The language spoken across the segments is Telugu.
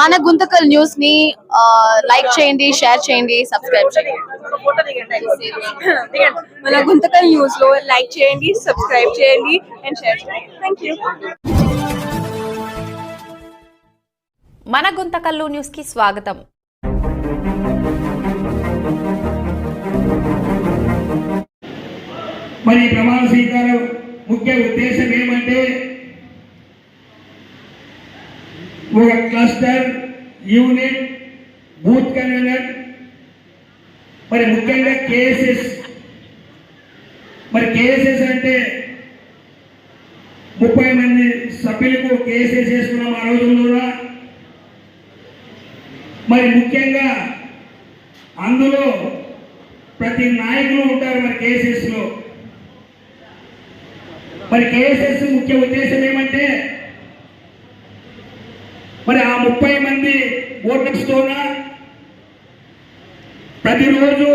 మన గుంతకల్ న్యూస్ని లైక్ చేయండి షేర్ చేయండి సబ్స్క్రైబ్ చేయండి. మన గుంతకల్ న్యూస్లో లైక్ చేయండి సబ్స్క్రైబ్ చేయండి అండ్ షేర్ చేయండి. థ్యాంక్ యూ మన గుంతకల్లు న్యూస్కి స్వాగతం. మరి ప్రమాణ స్వీకారం ముఖ్య ఉద్దేశం ఏమంటే ఒక క్లస్టర్ యూనిట్ బూత్ కన్వీనర్ మరి ముఖ్యంగా కేఎస్ఎస్ మరి కేఎస్ఎస్ అంటే ముప్పై మంది సభ్యులకు కేఎస్ఎస్ చేసుకున్నాం ఆ రోజుల్లో మరి ముఖ్యంగా అందులో ప్రతి నాయకులు ఉంటారు మరి కేసెస్లో మరి కేఎస్ఎస్ ముఖ్య ఉద్దేశం ఏమంటే మరి ఆ ముప్పై మంది ఓటర్స్తోన ప్రతిరోజు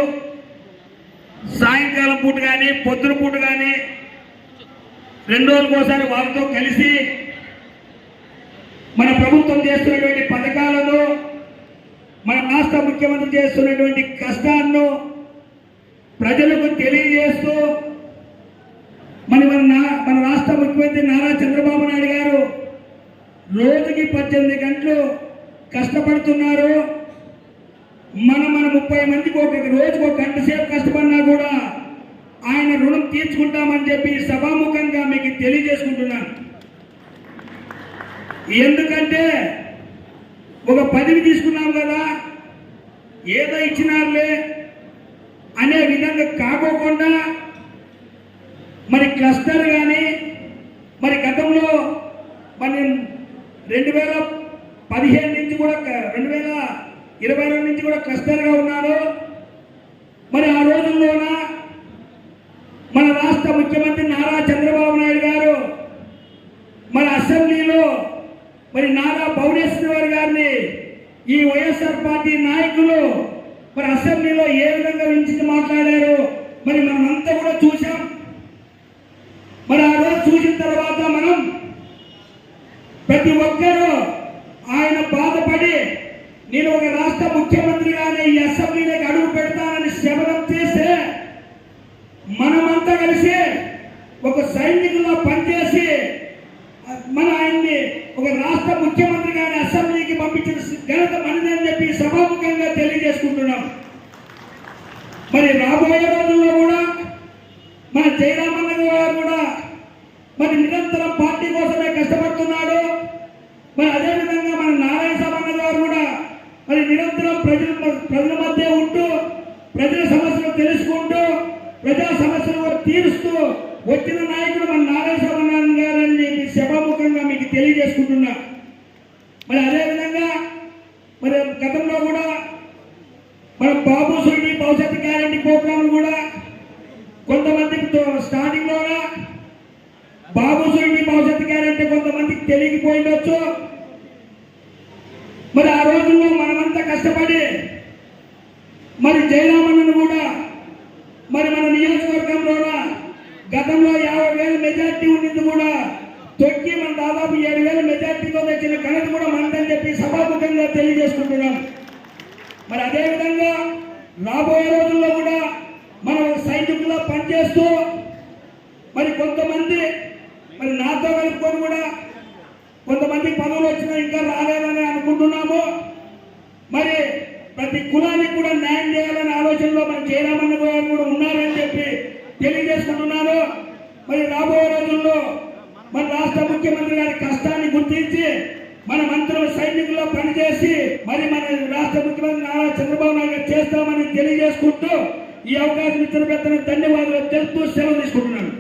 సాయంకాలం పూట కానీ పొద్దున పూట కానీ రెండు రోజులకోసారి వాళ్ళతో కలిసి మన ప్రభుత్వం చేస్తున్నటువంటి పథకాలను మన రాష్ట్ర ముఖ్యమంత్రి చేస్తున్నటువంటి కష్టాలను ప్రజలకు తెలియజేస్తూ మరి మన నా- మన రాష్ట్ర ముఖ్యమంత్రి నారా చంద్రబాబు నాయుడు గారు రోజుకి పద్దెనిమిది గంటలు కష్టపడుతున్నారు. మనం మన ముప్పై మందికి ఒక రోజుకు ఒక గంట సేపు కష్టపడినా కూడా ఆయన రుణం తీర్చుకుంటామని చెప్పి సభాముఖంగా మీకు తెలియజేసుకుంటున్నాను. ఎందుకంటే ఒక పదవి తీసుకున్నాం కదా ఏదో ఇచ్చినారులే అనే విధంగా కాకోకుండా మరి క్లస్టర్ కానీ మరి గతంలో మరి రెండు వేల పదిహేను నుంచి కూడా రెండు వేల ఇరవై రెండు నుంచి కూడా క్లస్టర్గా ఉన్నారు. మరి ఆ రోజుల్లోన మన రాష్ట్ర ముఖ్యమంత్రి నారా చంద్రబాబు నాయుడు గారు మన అసెంబ్లీలో మరి నారా భువనేశ్వర్ గారిని ఈ వైఎస్ఆర్ పార్టీ నాయకులు మరి అసెంబ్లీలో ఏ విధంగా వించి మాట్లాడారు మరి మనమంతా కూడా చూసాం మరి ఆ రోజు చూసిన తర్వాత ప్రతి ఒక్కరూ ఆయన బాధపడి నేను ఒక రాష్ట్ర ముఖ్యమంత్రిగానే ఈ అసెంబ్లీలోకి అడుగు పెడతానని శపథం చేస్తే మనమంతా కలిసి ఒక సైనికుల్లో పనిచేసి మన ఆయన్ని ఒక రాష్ట్ర ముఖ్యమంత్రిగానే అసెంబ్లీకి పంపించిన ఘనత మనదని చెప్పి సభాముఖంగా తెలియజేసుకుంటున్నాం. మరి రాబోయే రోజుల్లో కూడా మన జయరామన్న గారు కూడా మరి నిరంతరం పార్టీ కోసమే కష్టపడుతున్నారు మరి అదేవిధంగా మన నారాయణ సమన్న గారు కూడా మరి నిరంతరం ప్రజల ప్రజల మధ్య ఉంటూ ప్రజల సమస్యలు తెలుసుకుంటూ ప్రజా సమస్యలు తీరుస్తూ వచ్చిన నాయకుడు మన నారాయణ గారని శభాముఖంగా మీకు తెలియజేసుకుంటున్నా. మరి అదేవిధంగా మరి గతంలో కూడా మన బాబు సుడి భవిష్యత్తు గ్యారంటీ ప్రోగ్రాం కూడా కొంతమందికి స్టార్టింగ్లోగా స్టార్టింగ్ బాబు సుడి భవిష్యత్తు గ్యారంటీ కొంతమందికి తెలియకపోయిండొచ్చు. మరి ఆ రోజుల్లో మనమంతా కష్టపడి మరి జయరామ కూడా మరి మన నియోజకవర్గంలోన గతంలో యాభై వేల మెజార్టీ ఉండింది కూడా. తొక్కి మన దాదాపు ఏడు వేల మెజార్టీతో తెచ్చిన ఘనత కూడా మనదని చెప్పి సభాముఖంగా తెలియజేసుకుంటున్నాం. మరి అదేవిధంగా రాబోయే రోజుల్లో కూడా మనం ఒక సైనికుల్లో పనిచేస్తూ మరి కొంతమంది మరి నాతో కలుపుకొని కూడా కొంతమంది పదవులు వచ్చినా ఇంకా రాలేదని అనుకుంటున్నాము మరి ప్రతి కులానికి కూడా న్యాయం చేయాలనే ఆలోచనలో మన జయరామన్న గారు కూడా ఉన్నారని చెప్పి తెలియజేసుకుంటున్నాను మరి రాబోయే రోజుల్లో మన రాష్ట్ర ముఖ్యమంత్రి గారి కష్టాన్ని గుర్తించి మన సైనికుల్లో పనిచేసి మరి మన రాష్ట్ర ముఖ్యమంత్రి నారా చంద్రబాబు నాయుడు చేస్తామని తెలియజేసుకుంటూ ఈ అవకాశం ఇచ్చిన పెద్దలకు ధన్యవాదాలు తెలుపుతూ సెలవు తీసుకుంటున్నాను.